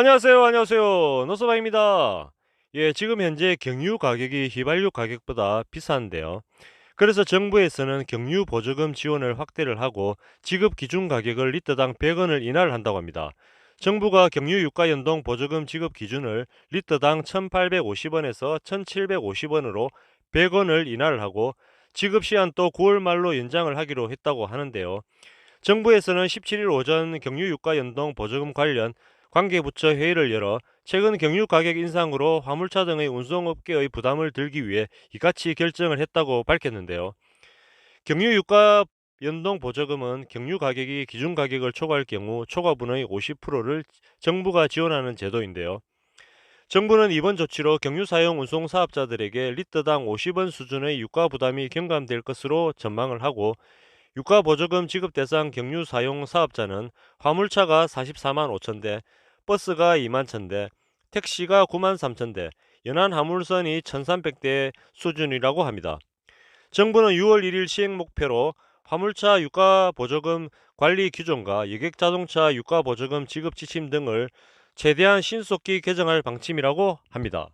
안녕하세요. 안녕하세요. 노서방입니다. 예, 지금 현재 경유 가격이 휘발유 가격보다 비싼데요. 그래서 정부에서는 경유 보조금 지원을 확대를 하고 지급 기준 가격을 리터당 100원을 인하를 한다고 합니다. 정부가 경유 유가 연동 보조금 지급 기준을 리터당 1,850원에서 1,750원으로 100원을 인하를 하고 지급 시한도 9월 말로 연장을 하기로 했다고 하는데요. 정부에서는 17일 오전 경유 유가 연동 보조금 관련 관계부처 회의를 열어 최근 경유 가격 인상으로 화물차 등의 운송업계의 부담을 들기 위해 이같이 결정을 했다고 밝혔는데요. 경유 유가 연동 보조금은 경유 가격이 기준 가격을 초과할 경우 초과분의 50%를 정부가 지원하는 제도인데요. 정부는 이번 조치로 경유 사용 운송 사업자들에게 리터당 50원 수준의 유가 부담이 경감될 것으로 전망을 하고 유가 보조금 지급 대상 경유 사용 사업자는 화물차가 44만 5천 대, 버스가 2만 1천 대, 택시가 9만 3천 대, 연안 화물선이 1,300대 수준이라고 합니다. 정부는 6월 1일 시행 목표로 화물차 유가 보조금 관리 규정과 여객 자동차 유가 보조금 지급 지침 등을 최대한 신속히 개정할 방침이라고 합니다.